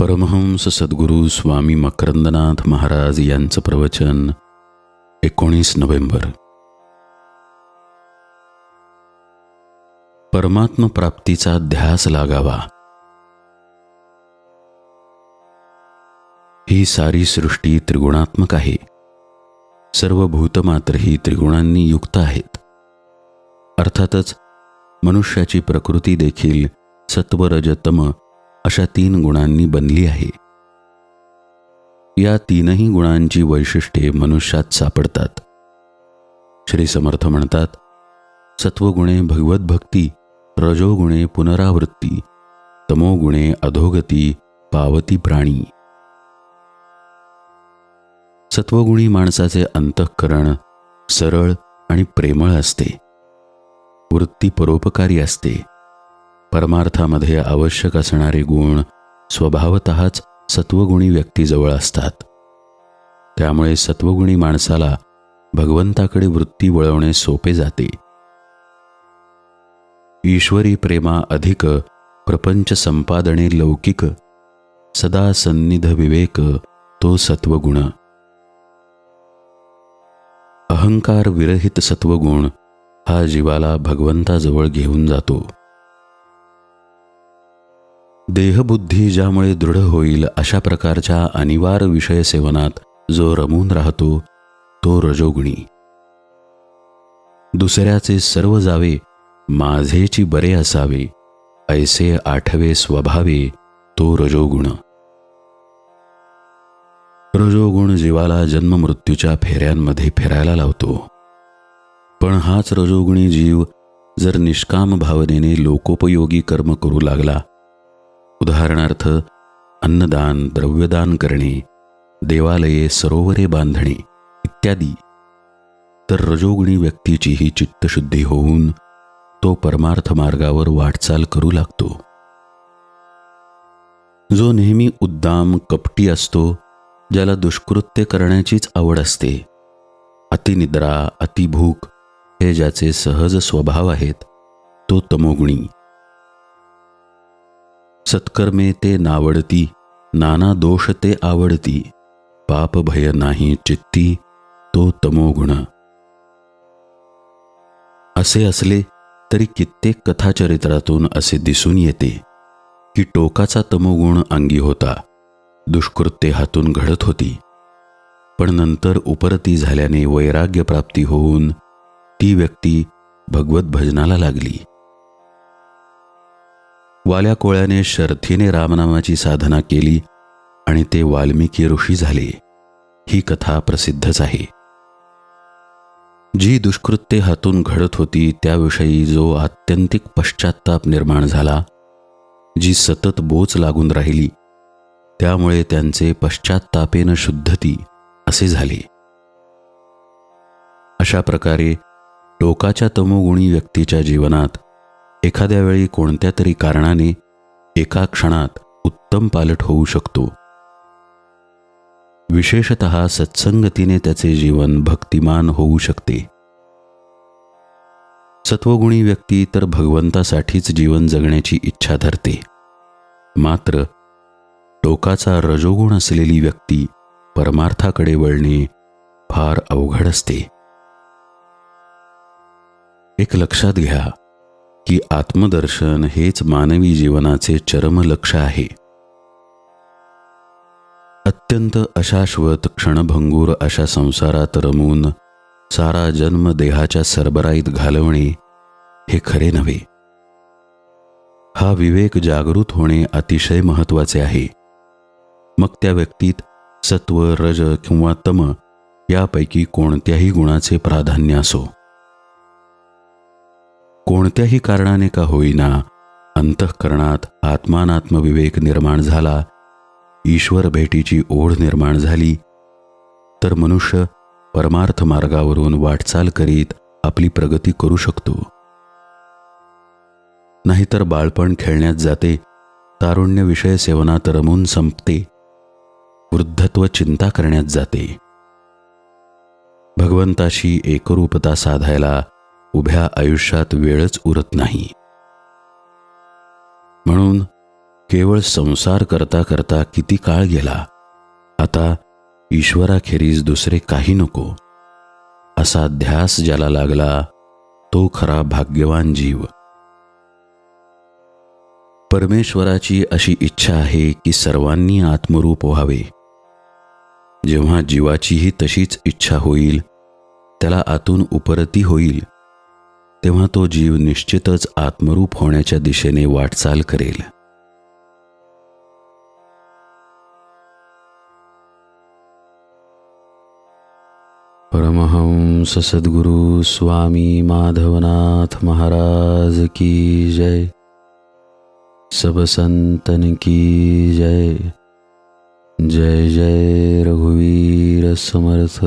परमहंस सद्गुरू स्वामी मकरंदनाथ महाराज यांचं प्रवचन एकोणीस नोव्हेंबर. परमात्मप्राप्तीचा ध्यास लागावा. ही सारी सृष्टी त्रिगुणात्मक आहे. सर्व भूतमात्र ही त्रिगुणांनी युक्त आहेत. अर्थातच मनुष्याची प्रकृती देखील सत्वरजतम अशा तीन गुणांनी बनली आहे. या तीनही गुणांची वैशिष्ट्ये मनुष्यात सापडतात. श्री समर्थ म्हणतात सत्वगुणे भगवद्भक्ती रजोगुणे पुनरावृत्ती तमोगुणे अधोगती पावती प्राणी. सत्वगुणी माणसाचे अंतःकरण सरळ आणि प्रेमळ असते. वृत्ती परोपकारी असते. परमार्थामध्ये आवश्यक असणारे गुण स्वभावतःच सत्वगुणी व्यक्तीजवळ असतात. त्यामुळे सत्वगुणी माणसाला भगवंताकडे वृत्ती वळवणे सोपे जाते. ईश्वरी प्रेमा अधिक प्रपंच संपादने लौकिक सदा सन्निध विवेक तो सत्वगुण. अहंकार विरहित सत्वगुण हा जीवाला भगवंताजवळ घेऊन जातो. देहबुद्धी ज्यामुळे दृढ होईल अशा प्रकारच्या अनिवार्य विषय सेवनात जो रमून राहतो तो रजोगुणी. दुसऱ्याचे सर्व जावे माझेची बरे असावे ऐसे आठवे स्वभावे तो रजोगुण. रजोगुण जीवाला जन्ममृत्यूच्या फेऱ्यांमध्ये फिरायला लावतो. पण हाच रजोगुणी जीव जर निष्काम भावनेने लोकोपयोगी कर्म करू लागला उदाहरणार्थ अन्नदान द्रव्यदान करणे देवालये सरोवरे बांधणे इत्यादी. तर रजोगुणी व्यक्तीचीही चित्तशुद्धी होऊन तो परमार्थ मार्गावर वाटचाल करू लागतो. जो नेहमी उद्दाम कपटी असतो ज्याला दुष्कृत्य करण्याचीच आवड असते. अतिनिद्रा अतिभूक हे ज्याचे सहज स्वभाव आहेत तो तमोगुणी. सत्कर्मे ते नावडती नाना दोष ते आवडती. पाप भय नाही चित्ती तो तमोगुण असे असले तरी कित्येक कथाचरित्रातून असे दिसून येते की टोकाचा तमोगुण अंगी होता दुष्कृत्ये हातून घडत होती. पण नंतर उपरती झाल्याने वैराग्य प्राप्ती होऊन ती व्यक्ती भगवत भजनाला लागली. वाल्या कोळ्याने शर्थीने रामनामाची साधना केली आणि ते वाल्मिकी ऋषी झाले. ही कथा प्रसिद्धच आहे. जी दुष्कृत्ये हातून घडत होती त्याविषयी जो आत्यंतिक पश्चाताप निर्माण झाला जी सतत बोच लागून राहिली त्यामुळे त्यांचे पश्चात्तापेन शुद्धती असे झाले. अशा प्रकारे टोकाच्या तमोगुणी व्यक्तीच्या जीवनात एखाद्या वेळी कोणत्या तरी कारणाने एका क्षणात उत्तम पालट होऊ शकतो. विशेषत सत्संगतीने त्याचे जीवन भक्तिमान होऊ शकते. सत्वगुणी व्यक्ती तर भगवंतासाठीच जीवन जगण्याची इच्छा धरते. मात्र टोकाचा रजोगुण असलेली व्यक्ती परमार्थाकडे वळणे फार अवघड असते. एक लक्षात घ्या की आत्मदर्शन हेच मानवी जीवनाचे चरम लक्ष आहे. अत्यंत अशाश्वत क्षणभंगूर अशा संसारात रमून सारा जन्म देहाच्या सरबराईत घालवणे हे खरे नव्हे. हा विवेक जागृत होणे अतिशय महत्त्वाचे आहे. मग त्या व्यक्तीत सत्व रज किंवा तम यापैकी कोणत्याही गुणाचे प्राधान्य असो. कोणत्याही कारणाने का होईना अंतःकरणात आत्मानात्मविवेक निर्माण झाला. ईश्वर भेटीची ओढ निर्माण झाली. तर मनुष्य परमार्थ मार्गावरून वाटचाल करीत आपली प्रगती करू शकतो. नाहीतर बाळपण खेळण्यात जाते. तारुण्य विषय सेवनात रमून संपते. वृद्धत्व चिंता करण्यात जाते. भगवंताशी एकरूपता साधायला उभ्या आयुष्यात वेळच उरत नाही. म्हणून केवळ संसार करता करता किती काळ गेला आता ईश्वराखेरीज दुसरे काही नको. असा ध्यास ज्याला लागला तो खरा भाग्यवान जीव. परमेश्वराची अशी इच्छा आहे की सर्वांनी आत्मरूप व्हावे. जेव्हा जीवाचीही तशीच इच्छा होईल त्याला आतून उपरती होईल. तेव्हा तो जीव निश्चितच आत्मरूप होण्याच्या दिशेने वाटचाल करेल. परमहंस सद्गुरु स्वामी माधवनाथ महाराज की जय. सब संतन की जय. जय जय रघुवीर समर्थ.